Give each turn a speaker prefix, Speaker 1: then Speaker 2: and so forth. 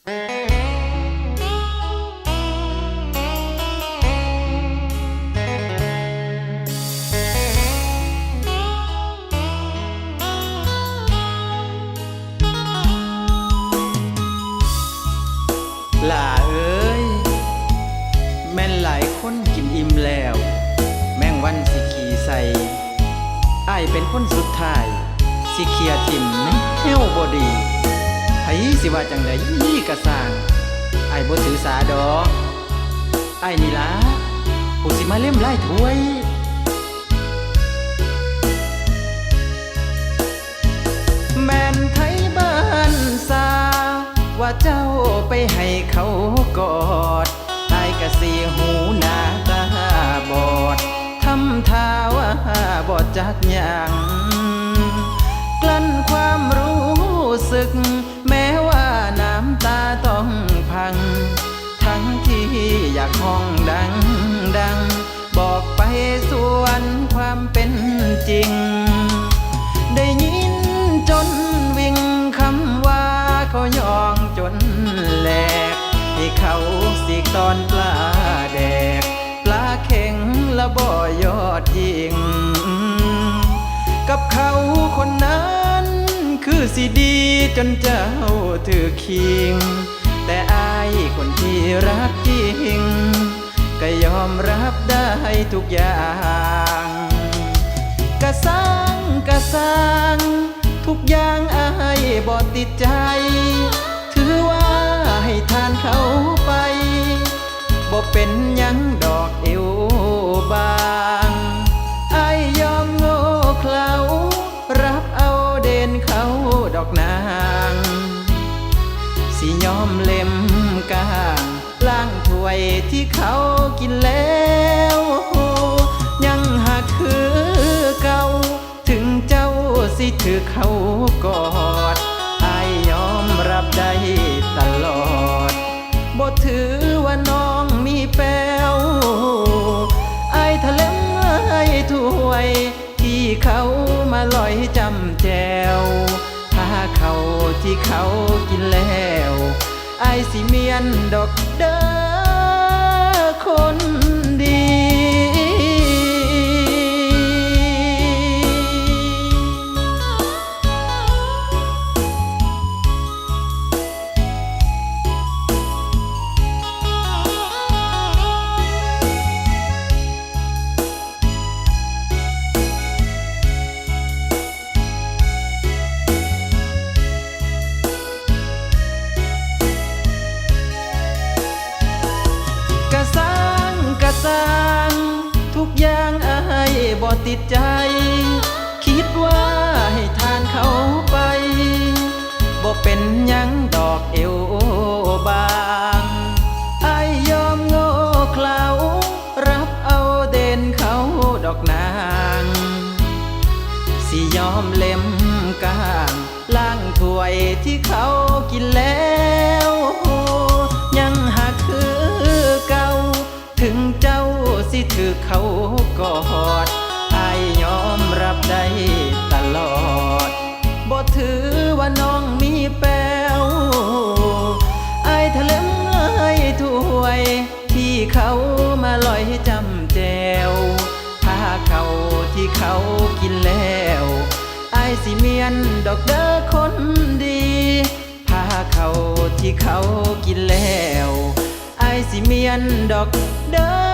Speaker 1: หล่าเอ้ย แม่นหลายคนกินอิ่มแล้ว แม่งวันสิขี่ใส่ไอเป็นคนสุดท้าย สิเคลียร์ทิมในเฮวบดี สิว่าจังใดยี่กระสร้างอ้บ่ถือสาดอกไอ้นี่ล่ะผู้สิมาเล่มไล่ถ้วยแม่นไทยบ้านสาว่าเจ้าไปให้เขากอดไอายกะสีหูหน้าตาบอดทำท่าว่าบอดจักอย่าง อยากห้องดังดัง บอกไปส่วนความเป็นจริง ได้ยินจนวิ่งคำว่าเขายองจนแหลก ให้เขาสีกตอนปลาแดก ปลาเข็งละบ่ยอดยิง กับเขาคนนั้นคือสิดีจนเจ้าถือคิง แต่อายคนที่รัก ทุกอย่างกะสร้างกะสร้างทุกอย่างอายบ่ติดใจ ถือว่าให้ทานเขาไปบ่เป็นยังดอกเอวบางไอยยอมโง่เขลารับเอาเด่นเขาดอกนาง สิยอมเล็มกลางล้างถ้วยที่เขากินแล้ว สิถือเขากอดอายยอมรับได้ตลอดบ่ถือว่าน้องมีแปวอายทะเลมให้ถ้วย ที่เขามาลอยจำแจว ถ้าเขาที่เขากินแล้ว ไอสิเมียนดอกเด้อ ติดใจ คิดว่าให้ทานเขาไปบ่เป็นยังดอกเอวบางไอยอมโง่เขลารับเอาเด่นเขาดอกนาง สิยอมเล็มกางล้างถ้วยที่เขากินแล้วยังหักคือเก่า ถึงเจ้าสิถือเขากอด เขามาลอยให้จำแจวถ้าเขาที่เขากินแล้วไอสิเมียนดอกเด้อคนดีพาเขาที่เขากินแล้วไอสิเมียนดอกเด้อ